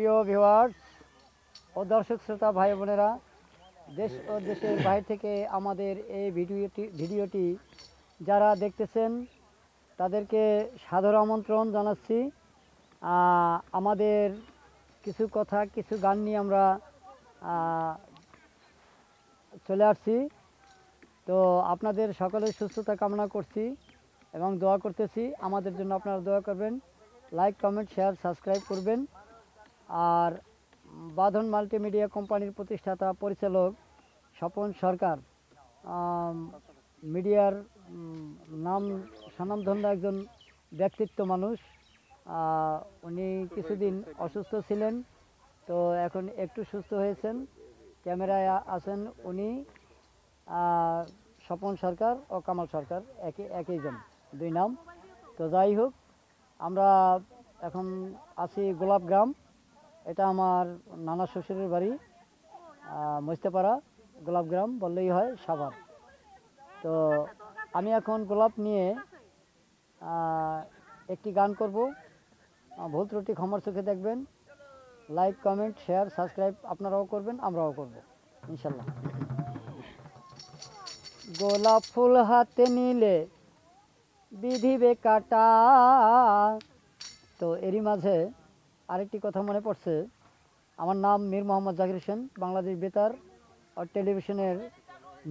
প্রিয় ভিউয়ার্স ও দর্শক, শ্রোতা, ভাই, বোনেরা, দেশ ও দেশের বাইরে থেকে আমাদের এই ভিডিওটি ভিডিওটি যারা দেখতেছেন, তাদেরকে সাদর আমন্ত্রণ জানাচ্ছি। আমাদের কিছু কথা, কিছু গান নিয়ে আমরা চলে আসছি। তো আপনাদের সকলের সুস্থতা কামনা করছি এবং দোয়া করতেছি। আমাদের জন্য আপনারা দোয়া করবেন। লাইক কমেন্ট শেয়ার সাবস্ক্রাইব করবেন। আর বাঁধন মাল্টিমিডিয়া কোম্পানির প্রতিষ্ঠাতা পরিচালক স্বপন সরকার মিডিয়ার নাম, স্বনামধন্য একজন ব্যক্তিত্ব মানুষ। উনি কিছুদিন অসুস্থ ছিলেন, তো এখন একটু সুস্থ হয়েছেন। ক্যামেরায় আছেন উনি স্বপন সরকার ও কামাল সরকার একই একইজন দুই নাম। তো যাই হোক, আমরা এখন আছি গোলাপ গ্রাম এটা আমার নানা শ্বশুরের বাড়ি মস্তেপাড়া, গোলাপ গ্রাম বললেই হয় সাভার। তো আমি এখন গোলাপ নিয়ে একটি গান করব। ভুল ত্রুটি ক্ষমার চোখে দেখবেন। লাইক কমেন্ট শেয়ার সাবস্ক্রাইব আপনারাও করবেন, আমরাও করব, ইনশাল্লাহ। গোলাপ ফুল হাতে নিলে বিধিবে কাটা, তো এরই মাঝে আরেকটি কথা মনে পড়ছে। আমার নাম মীর মোহাম্মদ জাকির হোসেন, বাংলাদেশ বেতার ও টেলিভিশনের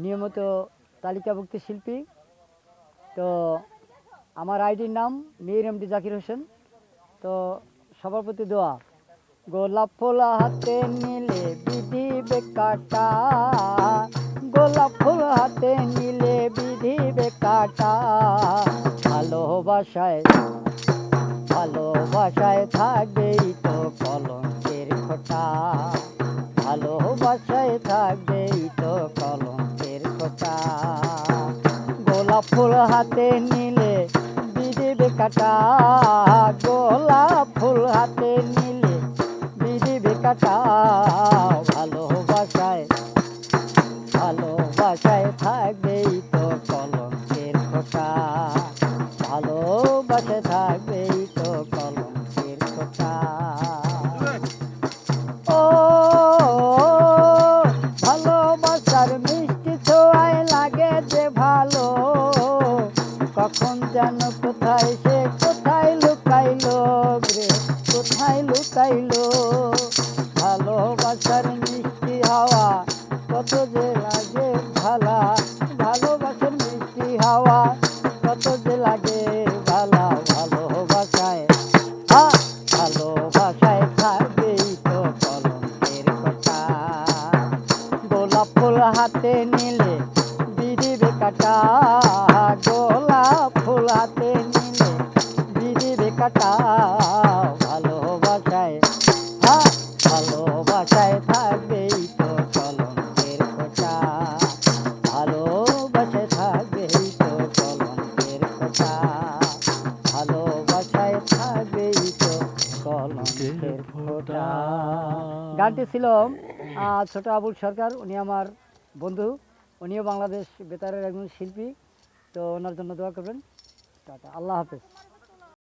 নিয়মিত তালিকাভুক্ত শিল্পী। তো আমার আইডির নাম মীর এমডি জাকির হোসেন। তো সবার প্রতি দোয়া। গোলাপ ফুল হাতে নিলে বিধি কাটা গোলাপ ফুল হাতে নিলে বিধি কাটা ভালোবাসায় ভালোবাসায় থাকবেই তো কলঙ্কের খোটা। ভালোবাসায় থাকবেই তো কলঙ্কের খোটা। গোলাপ ফুল হাতে নিলে বিধিবে কাটা। গোলাপ ফুল হাতে নিলে বিধিবে কাটা। যেন কোথায় সে কোথায় লুকাইলো রে? কোথায় লুকাইলো? ভালোবাসার মিষ্টি হাওয়া কত যে লাগে ভালা। ভালোবাসার মিষ্টি হাওয়া কত যে লাগে ভালা। ভালোবাসায় আ, ভালোবাসায় থাকবেই তো কলঙ্কের কথা। গোলাপ ফুল হাতে নিলে বিধিবে কাটা গানটি ছিল ছোট আবুল সরকার উনি আমার বন্ধু। উনিও বাংলাদেশ বেতারের একজন শিল্পী। তো ওনার জন্য দোয়া করবেন। টাটা। আল্লাহ হাফেজ।